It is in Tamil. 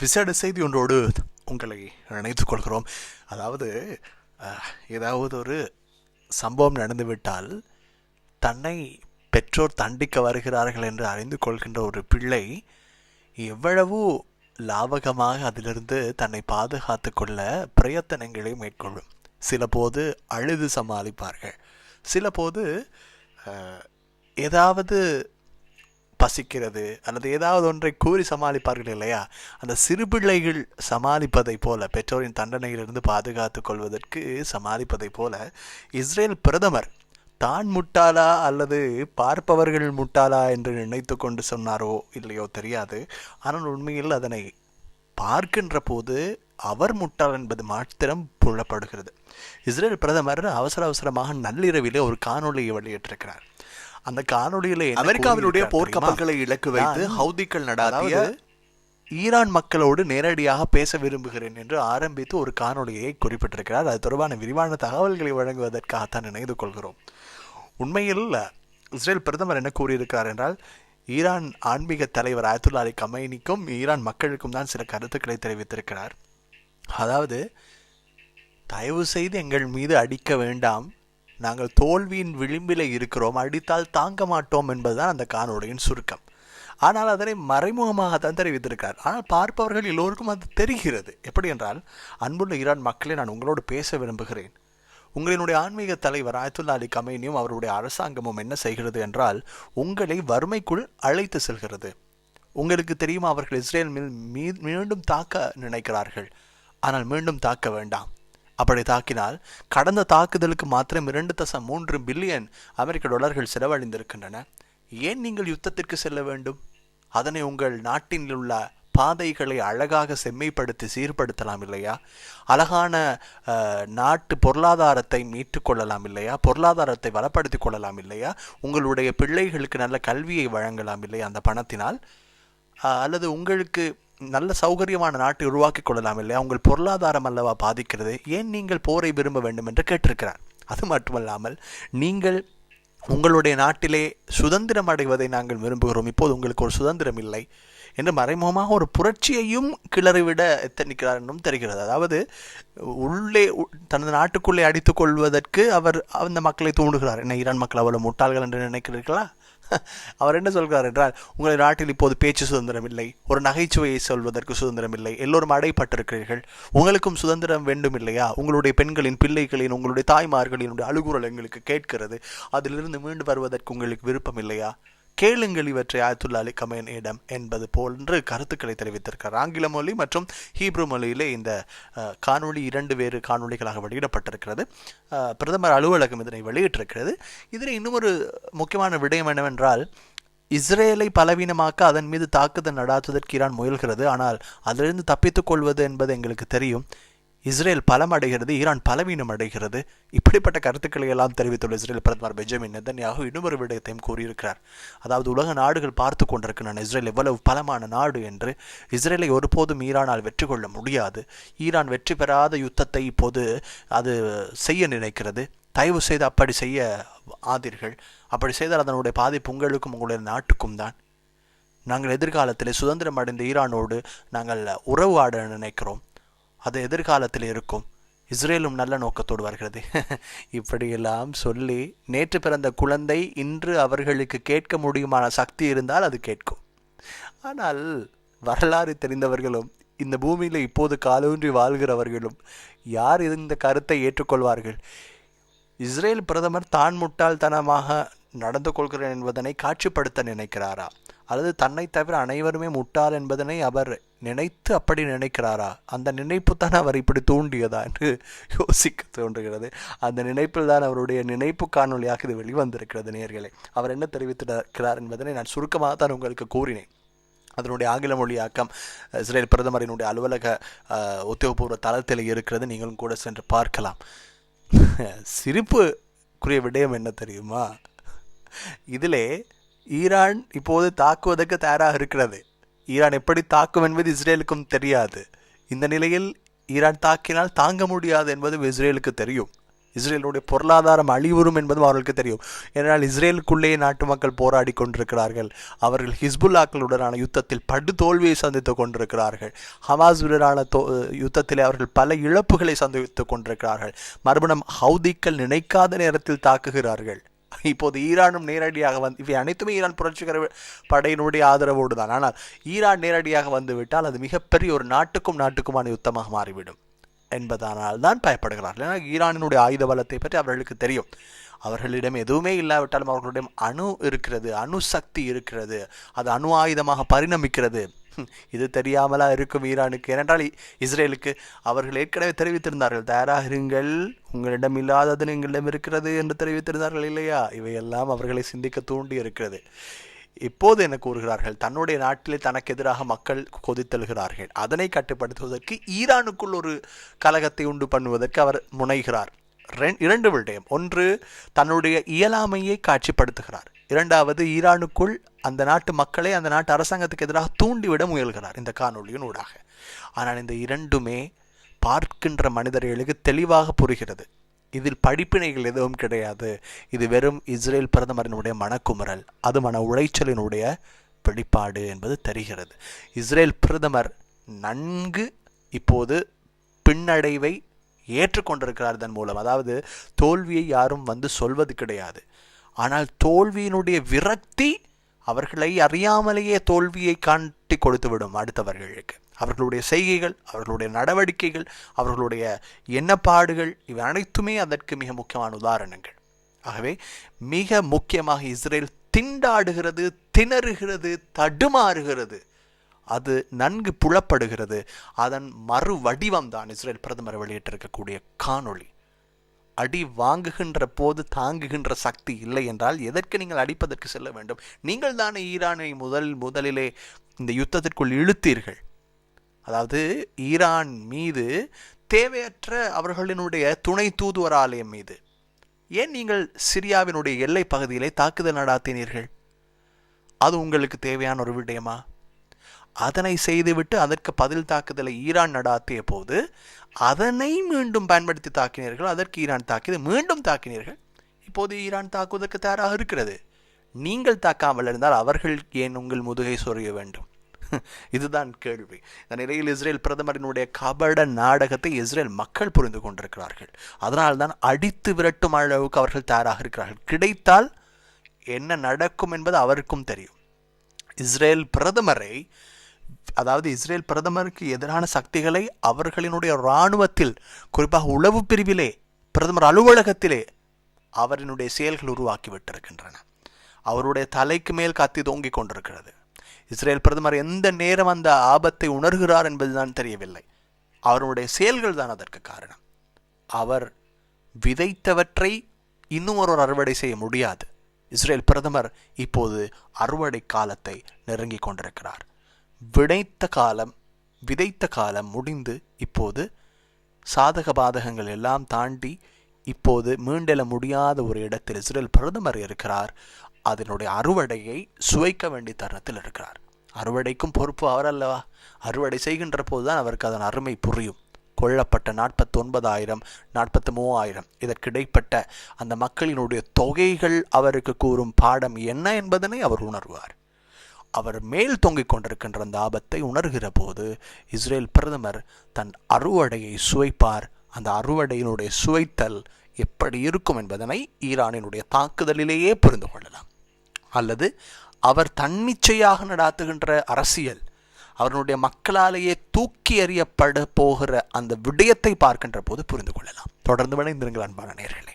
விசேட செய்தி ஒன்றோடு உங்களை இணைத்துக் கொள்கிறோம் அதாவது ஏதாவது ஒரு சம்பவம் நடந்துவிட்டால் தன்னை பெற்றோர் தண்டிக்க வருகிறார்கள் என்று அறிந்து கொள்கின்ற ஒரு பிள்ளை எவ்வளவு லாவகமாக அதிலிருந்து தன்னை பாதுகாத்து கொள்ள பிரயத்தனங்களை மேற்கொள்ளும். சில போது அழுது சமாளிப்பார்கள். சில போது ஏதாவது பசிக்கிறது. அல்லது ஏதாவது ஒன்றை கூறி சமாளிப்பார்கள் இல்லையா? அந்த சிறுபிள்ளைகள் சமாளிப்பதைப் போல பெற்றோரின் தண்டனையிலிருந்து பாதுகாத்துக் கொள்வதற்கு சமாளிப்பதைப் போல இஸ்ரேல் பிரதமர் தான் முட்டாளா அல்லது பார்ப்பவர்கள் முட்டாளா என்று நினைத்து கொண்டு சொன்னாரோ இல்லையோ தெரியாது. ஆனால் உண்மையில் அதனை பார்க்கின்ற போது அவர் முட்டாள் என்பது மாத்திரம் புலப்படுகிறது. இஸ்ரேல் பிரதமர் அவசர அவசரமாக நள்ளிரவிலே ஒரு காணொளியை வெளியிட்டிருக்கிறார். அந்த காணொளியில என்ன அமெரிக்காவினுடைய போர்க்கப்பல்களை? இலக்கு வைத்து நான் ஹவுதிகள் நடாத்திய ஈரான் மக்களோடு நேரடியாக பேச விரும்புகிறேன் என்று ஆரம்பித்து ஒரு காணொளியை குறிப்பிட்டிருக்கிறார். அது தொடர்பான விரிவான தகவல்களை வழங்குவதற்காகத்தான் நினைந்து கொள்கிறோம். உண்மையில் இஸ்ரேல் பிரதமர் என்ன கூறியிருக்கிறார் என்றால் ஈரான் ஆன்மீக தலைவர் ஆயத்துல்லா அலி கமைனிக்கும் ஈரான் மக்களுக்கும் தான் சில கருத்துக்களை தெரிவித்திருக்கிறார். அதாவது தயவு செய்து எங்கள் மீது அடிக்க வேண்டாம். நாங்கள் தோல்வியின் விளிம்பில் இருக்கிறோம் அடித்தால் தாங்க மாட்டோம் என்பதுதான் அந்த காணொளியின் சுருக்கம். ஆனால் அதனை மறைமுகமாக தான் தெரிவித்திருக்கிறார். ஆனால் பார்ப்பவர்கள் எல்லோருக்கும் அது தெரிகிறது. எப்படி என்றால் அன்புள்ள ஈரான் மக்களை நான் உங்களோடு பேச விரும்புகிறேன். உங்களினுடைய ஆன்மீக தலைவர் ஆயத்துல்லா அலி கமேனியும் அவருடைய அரசாங்கமும் என்ன செய்கிறது என்றால் உங்களை வறுமைக்குள் அழைத்து செல்கிறது. உங்களுக்கு தெரியுமா அவர்கள் இஸ்ரேல் மேல் மீ- மீண்டும் தாக்க நினைக்கிறார்கள். ஆனால் மீண்டும் தாக்க வேண்டாம். அப்படி தாக்கினால் கடந்த தாக்குதலுக்கு மாத்திரம் இரண்டு தசம் மூன்று பில்லியன் அமெரிக்க டாலர்கள் செலவழிந்திருக்கின்றன. ஏன் நீங்கள் யுத்தத்திற்கு செல்ல வேண்டும்? அதனை உங்கள் நாட்டில் உள்ள பாதைகளை அழகாக செம்மைப்படுத்தி சீர்படுத்தலாம் இல்லையா? அழகான நாட்டு பொருளாதாரத்தை மீட்டு கொள்ளலாம் இல்லையா? பொருளாதாரத்தை வளப்படுத்திக் கொள்ளலாம் இல்லையா? உங்களுடைய பிள்ளைகளுக்கு நல்ல கல்வியை வழங்கலாம் இல்லையா அந்த பணத்தினால்? அல்லது உங்களுக்கு நல்ல சௌகரியமான நாட்டை உருவாக்கி கொள்ளலாம் இல்லையா? உங்கள் பொருளாதாரம் அல்லவா பாதிக்கிறது. ஏன் நீங்கள் போரை விரும்ப வேண்டும் என்று கேட்டிருக்கிறார். அது மட்டுமல்லாமல் நீங்கள் உங்களுடைய நாட்டிலே சுதந்திரம் அடைவதை நாங்கள் விரும்புகிறோம். இப்போது உங்களுக்கு ஒரு சுதந்திரம் இல்லை என்று மறைமுகமாக ஒரு புரட்சியையும் கிளறிவிட எத்தனிக்கிறார் என்றும் தெரிகிறது. அதாவது உள்ளே உ- தனது நாட்டுக்குள்ளே அடித்துக் கொள்வதற்கு அவர் அந்த மக்களை தூண்டுகிறார். என்ன ஈரான் மக்கள் அவ்வளவு முட்டாள்கள் என்று நினைக்கிறீர்களா? அவர் என்ன சொல்கிறார் என்றால் உங்கள் நாட்டில் இப்போது பேச்சு சுதந்திரம் இல்லை. ஒரு நகைச்சுவையை சொல்வதற்கு சுதந்திரம் இல்லை. எல்லோரும் அடைப்பட்டிருக்கிறீர்கள். உங்களுக்கும் சுதந்திரம் வேண்டும் இல்லையா உங்களுடைய பெண்களின் பிள்ளைகளின் உங்களுடைய தாய்மார்களினுடைய அழுகுரல் எங்களுக்கு கேட்கிறது. அதிலிருந்து மீண்டு வருவதற்கு உங்களுக்கு விருப்பம் இல்லையா? கேளுங்கள் இவற்றை ஆயத்துல்லா அலி கமேனியிடம் என்பது போன்று கருத்துக்களை தெரிவித்திருக்கிறார். ஆங்கில மொழி மற்றும் ஹீப்ரு மொழியிலே இந்த காணொளி இரண்டு வேறு காணொளிகளாக வெளியிடப்பட்டிருக்கிறது. பிரதமர் அலுவலகம் இதனை வெளியிட்டிருக்கிறது. இதில் இன்னும் ஒரு முக்கியமான விடயம் என்னவென்றால் இஸ்ரேலை பலவீனமாக்க அதன் மீது தாக்குதல் நடாத்துவதற்கு ஈரான் முயல்கிறது. ஆனால் அதிலிருந்து தப்பித்துக் கொள்வது என்பது எங்களுக்கு தெரியும். இஸ்ரேல் பலம் அடைகிறது ஈரான் பலவீனம் அடைகிறது. இப்படிப்பட்ட கருத்துக்களை எல்லாம் தெரிவித்துள்ள இஸ்ரேல் பிரதமர் பெஞ்சமின் நெதன்யாகு இன்னொரு விடயத்தையும் கூறியிருக்கிறார். அதாவது உலக நாடுகள் பார்த்து கொண்டிருக்கின்றன. இஸ்ரேல் எவ்வளவு பலமான நாடு என்று இஸ்ரேலை ஒருபோதும் ஈரானால் வெற்றி கொள்ள முடியாது. ஈரான் வெற்றி பெறாத யுத்தத்தை இப்போது அது செய்ய நினைக்கிறது. தயவு செய்து அப்படி செய்ய ஆதீர்கள். அப்படி செய்தால் அதனுடைய பாதிப்பு உங்களுக்கும் உங்களுடைய நாட்டுக்கும் தான். நாங்கள் எதிர்காலத்தில் சுதந்திரம் அடைந்த ஈரானோடு நாங்கள் உறவு ஆட நினைக்கிறோம். அது எதிர்காலத்தில் இருக்கும். இஸ்ரேலும் நல்ல நோக்கத்தோடு வருகிறது. இப்படியெல்லாம் சொல்லி நேற்று பிறந்த குழந்தை இன்று அவர்களுக்கு கேட்க முடியுமான சக்தி இருந்தால் அது கேட்கும். ஆனால் வரலாறு தெரிந்தவர்களும் இந்த பூமியில் இப்போது காலூன்றி வாழ்கிறவர்களும் யார் இந்த கருத்தை ஏற்றுக்கொள்வார்கள்? இஸ்ரேல் பிரதமர் தான் முட்டாள்தனமாக நடந்து கொள்கிறேன் என்பதனை காட்சிப்படுத்த நினைக்கிறாரா? அல்லது தன்னை தவிர அனைவருமே முட்டாள் என்பதனை அவர் நினைத்து அப்படி நினைக்கிறாரா? அந்த நினைப்பு தான் அவர் இப்படி தூண்டியதா என்று யோசிக்க தோன்றுகிறது. அந்த நினைப்பில் தான் அவருடைய நினைப்பு காணொலியாக இது வெளிவந்திருக்கிறது நேர்களை. அவர் என்ன தெரிவித்திருக்கிறார் என்பதனை நான் சுருக்கமாக தான் உங்களுக்கு கூறினேன். அதனுடைய ஆங்கில மொழியாக்கம் இஸ்ரேல் பிரதமரினுடைய அலுவலக உத்தியோகபூர்வ தளத்தில் இருக்கிறது. நீங்களும் கூட சென்று பார்க்கலாம். சிரிப்புக்குரிய விடயம் என்ன தெரியுமா? இதிலே ஈரான் இப்போது தாக்குவதற்கு தயாராக இருக்கிறது. ஈரான் எப்படி தாக்கும் என்பது இஸ்ரேலுக்கும் தெரியாது. இந்த நிலையில் ஈரான் தாக்கினால் தாங்க முடியாது என்பது இஸ்ரேலுக்கு தெரியும். இஸ்ரேலுடைய பொருளாதாரம் அழிவுறும் என்பதும் அவர்களுக்கு தெரியும். ஏனென்றால் இஸ்ரேலுக்குள்ளேயே நாட்டு மக்கள் போராடி கொண்டிருக்கிறார்கள். அவர்கள் ஹிஸ்புல்லாக்களுடனான யுத்தத்தில் படு தோல்வியை சந்தித்துக் கொண்டிருக்கிறார்கள். ஹமாஸுடனான தோ யுத்தத்திலே அவர்கள் பல இழப்புகளை சந்தித்துக் கொண்டிருக்கிறார்கள். மறுபடியும் ஹவுதிக்கள் நினைக்காத நேரத்தில் தாக்குகிறார்கள். இப்போது ஈரானும் நேரடியாக வந்து இவை அனைத்துமே ஈரான் புரட்சிகர படையினுடைய ஆதரவோடு தான் ஆனால் ஈரான் நேரடியாக வந்துவிட்டால் அது மிகப்பெரிய ஒரு நாட்டுக்கும் நாட்டுக்குமான யுத்தமாக மாறிவிடும் என்பதனால் தான் பயப்படுகிறார்கள். ஏன்னா ஈரானினுடைய ஆயுத பலத்தை பற்றி அவர்களுக்கு தெரியும். அவர்களிடம் எதுவுமே இல்லாவிட்டாலும் அவர்களிடம் அணு இருக்கிறது அணு சக்தி இருக்கிறது அது அணு ஆயுதமாக பரிணமிக்கிறது. இது தெரியாமலா இருக்கும் ஈரானுக்கு? ஏனென்றால் இஸ்ரேலுக்கு அவர்கள் ஏற்கனவே தெரிவித்திருந்தார்கள் தயாராக இருங்கள் உங்களிடம் இல்லாதது எங்களிடம் இருக்கிறது என்று தெரிவித்திருந்தார்கள் இல்லையா? இவையெல்லாம் அவர்களை சிந்திக்க தூண்டி இருக்கிறது இப்போது என கூறுகிறார்கள்? தன்னுடைய நாட்டிலே தனக்கு எதிராக மக்கள் கொதித்தெழுகிறார்கள். அதனை கட்டுப்படுத்துவதற்கு ஈரானுக்குள் ஒரு கலகத்தை உண்டு பண்ணுவதற்கு அவர் முனைகிறார். இரண்டு விடயம் ஒன்று தன்னுடைய இயலாமையை காட்சிப்படுத்துகிறார். இரண்டாவது ஈரானுக்குள் அந்த நாட்டு மக்களை அந்த நாட்டு அரசாங்கத்துக்கு எதிராக தூண்டிவிட முயல்கிறார் இந்த காணொலியின் ஊடாக. ஆனால் இந்த இரண்டுமே பார்க்கின்ற மனிதர்களுக்கு தெளிவாக புரிகிறது. இதில் படிப்பினைகள் எதுவும் கிடையாது. இது வெறும் இஸ்ரேல் பிரதமரினுடைய மனக்குமுறல். அது மன உளைச்சலினுடைய வெளிப்பாடு என்பது தெரிகிறது. இஸ்ரேல் பிரதமர் நன்கு இப்போது பின்னடைவை ஏற்றுக்கொண்டிருக்கிறார் இதன் மூலம். அதாவது தோல்வியை யாரும் வந்து சொல்வது கிடையாது. ஆனால் தோல்வியினுடைய விரக்தி அவர்களை அறியாமலேயே தோல்வியை காட்டி கொடுத்துவிடும் அடுத்தவர்களுக்கு. அவர்களுடைய செய்கைகள் அவர்களுடைய நடவடிக்கைகள் அவர்களுடைய எண்ணப்பாடுகள் இவை அனைத்துமே அதற்கு மிக முக்கியமான உதாரணங்கள். ஆகவே மிக முக்கியமாக இஸ்ரேல் திண்டாடுகிறது திணறுகிறது தடுமாறுகிறது. அது நன்கு புலப்படுகிறது. அதன் மறு வடிவம் தான் இஸ்ரேல் பிரதமர் வெளியிட்டிருக்கக்கூடிய காணொளி. அடி வாங்குகின்ற போது தாங்குகின்ற சக்தி இல்லை என்றால் எதற்கு நீங்கள் அடிப்பதற்கு செல்ல வேண்டும்? நீங்கள் தானே ஈரானை முதல் முதலிலே இந்த யுத்தத்திற்குள் இழுத்தீர்கள். அதாவது ஈரான் மீது தேவையற்ற அவர்களினுடைய துணை தூதுவர் ஆலயம் மீது. ஏன் நீங்கள் சிரியாவினுடைய எல்லை பகுதியிலே தாக்குதல் நடாத்தினீர்கள்? அது உங்களுக்கு தேவையான ஒரு விடயமா? அதனை செய்துவிட்டு அதற்கு பதில் தாக்குதலை ஈரான் நடாத்திய போது அதனை மீண்டும் பயன்படுத்தி தாக்கினீர்கள் அதற்கு ஈரான் தாக்கியது மீண்டும் தாக்கினீர்கள். இப்போது ஈரான் தாக்குவதற்கு தயாராக இருக்கிறது. நீங்கள் தாக்காமல் இருந்தால் அவர்கள் ஏன் உங்கள் முதுகை சொரிய வேண்டும்? இதுதான் கேள்வி. இந்த நிலையில் இஸ்ரேல் பிரதமரினுடைய கபட நாடகத்தை இஸ்ரேல் மக்கள் புரிந்து கொண்டிருக்கிறார்கள். அதனால்தான் அடித்து விரட்டும் அளவுக்கு அவர்கள் தயாராக இருக்கிறார்கள். கிடைத்தால் என்ன நடக்கும் என்பது அவருக்கும் தெரியும். இஸ்ரேல் பிரதமரை அதாவது இஸ்ரேல் பிரதமருக்கு எதிரான சக்திகளை அவர்களினுடைய இராணுவத்தில் குறிப்பாக உளவு பிரிவிலே பிரதமர் அலுவலகத்திலே அவரினுடைய செயல்கள் உருவாக்கி விட்டிருக்கின்றன. அவருடைய தலைக்கு மேல் கத்தி தொங்கிக் கொண்டிருக்கிறது. இஸ்ரேல் பிரதமர் எந்த நேரம் அந்த ஆபத்தை உணர்கிறார் என்பதுதான் தெரியவில்லை. அவருடைய செயல்கள் தான் அதற்கு காரணம். அவர் விதைத்தவற்றை இன்னும் ஒருவர் அறுவடை செய்ய முடியாது. இஸ்ரேல் பிரதமர் இப்போது அறுவடை காலத்தை நெருங்கிக் கொண்டிருக்கிறார். விளைத்த காலம் விதைத்த காலம் முடிந்து இப்போது சாதக பாதகங்கள் எல்லாம் தாண்டி இப்போது மீண்டெழ முடியாத ஒரு இடத்தில் இஸ்ரேல் பிரதமர் இருக்கிறார். அதனுடைய அறுவடையை சுவைக்க வேண்டிய தருணத்தில் இருக்கிறார். அறுவடைக்கும் பொறுப்பு அவர் அல்லவா? அறுவடை செய்கின்ற போதுதான் அவருக்கு அதன் அருமை புரியும். கொல்லப்பட்ட நாற்பத்தொன்பதாயிரம் நாற்பத்தி மூவாயிரம் இதற்கிடைப்பட்ட அந்த மக்களினுடைய தொகைகள் அவருக்கு கூறும் பாடம் என்ன என்பதனை அவர் உணர்வார். அவர் மேல் தொங்கிக் கொண்டிருக்கின்ற அந்த ஆபத்தை உணர்கிற போது இஸ்ரேல் பிரதமர் தன் அறுவடையை சுவைப்பார். அந்த அறுவடையினுடைய சுவைத்தல் எப்படி இருக்கும் என்பதனை ஈரானினுடைய தாக்குதலிலேயே புரிந்து கொள்ளலாம். அல்லது அவர் தன்னிச்சையாக நடாத்துகின்ற அரசியல் அவருடைய மக்களாலேயே தூக்கி எறியப்பட போகிற அந்த விடயத்தை பார்க்கின்ற போது புரிந்து கொள்ளலாம். தொடர்ந்து விளைந்திருங்கள் அன்பான நேர்களே.